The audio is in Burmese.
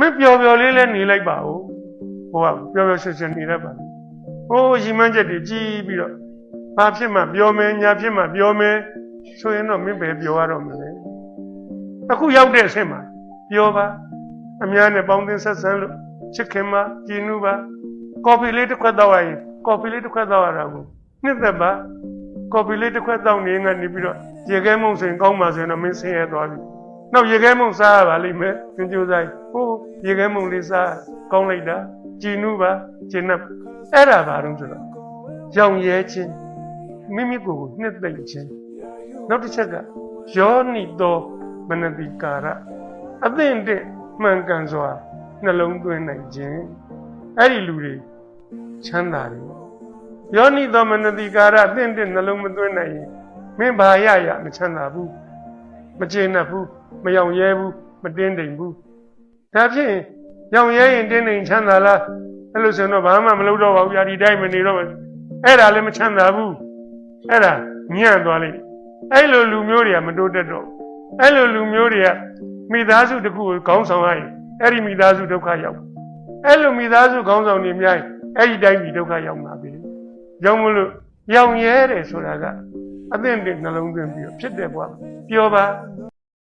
မင်းပျော်ပျော်လေးလဲနေလိုက်ပါဦးဟိုကပျော်ပျော်ရွှင်ရွှင်နေတတ်ပါလေဟိုရီမန်းချက်တွေကြီးပြီးတော့ဘာဖြစ်မှပျော်မယ်ညာဖြစ်မှပျော်မယ်ဆိုရင်တော့မင်းပဲပျော်ရတော့မလဲအခုရောက်တဲ့အဆင့်မှာပျော်ပါအများနဲ့ပေါင်းသင်းဆက်ဆံလို့ချစ်ခင်ပါကြည်နူးပါကော်ဖီလေးတစ်ခွက်တောက်ရရင်ကော်ဖီလေးတစ်ခွက်တောက်ရတာကိုနှစ်သက်ပါကော်ဖီလေးတစ်ခွက်တောက်နေကနေပြီးတော့ရေခဲမုံဆိုရင်ကောင်းပါဆိုရင်တော့မင်းဆင်းရဲသွားပြီနောက်ရေခဲမုံစားရပါလိမ့်မယ်သင်ကြိုးစားရင်ဟိုး ရေခဲမုံလေးစားကောင်းလိုက်တာကြည်နူးပါကျင်납အဲ့ဒါဘာလို့ဆိုတော့ရောင်ရဲခြင်းမိမိကိုယ်ကိုနှစ်သိမ့်ခြင်းနောက်တစ်ချက်ကယောနိတောမနတိကာရအသင့်တဲ့မှန်ကန်စွာနှလုံးသွင်းနိုင်ခြင်းအဲ့ဒီလူတွေချမ်းသာတယ်ယောနိတောမနတိကာရအသင့်တဲ့နှလုံးမသွင်းနိုင်ရင်မင်းဘာရရမချမ်းသာဘူးမကျေနပ်ဘူးမယောင်ရဲဘူးမတင်းတိမ်ဘူး ဒါဖြင့်ယောင်ရဲရင်တင်းတိမ်ချမ်းသာလားအဲ့လိုဆိုရင်တော့ဘာမှမလုပ်တော့ပါဘူးဗျာဒီတိုင်းမနေတော့ဘူးအဲ့ဒါလည်းမချမ်းသာဘူးအဲ့ဒါညံ့သွားလိမ့်အဲ့လိုလူမျိုးတွေကမတိုးတက်တော့ဘူးအဲ့လိုလူမျိုးတွေကမိသားစုတစ်ခုကိုခေါင်းဆောင်ရရင်အဲ့ဒီမိသားစုဒုက္ခရောက်အဲ့လိုမိသားစုခေါင်းဆောင်နေများရင်အဲ့ဒီတိုင်းပြည်ဒုက္ခရောက်မှာပဲကြောင့်မလို့ယောင်ရဲတယ်ဆိုတာကအသင့်တဲ့နှလုံးသွင်းပြီးတော့ဖြစ်တဲ့ဘဝပျော်ပါ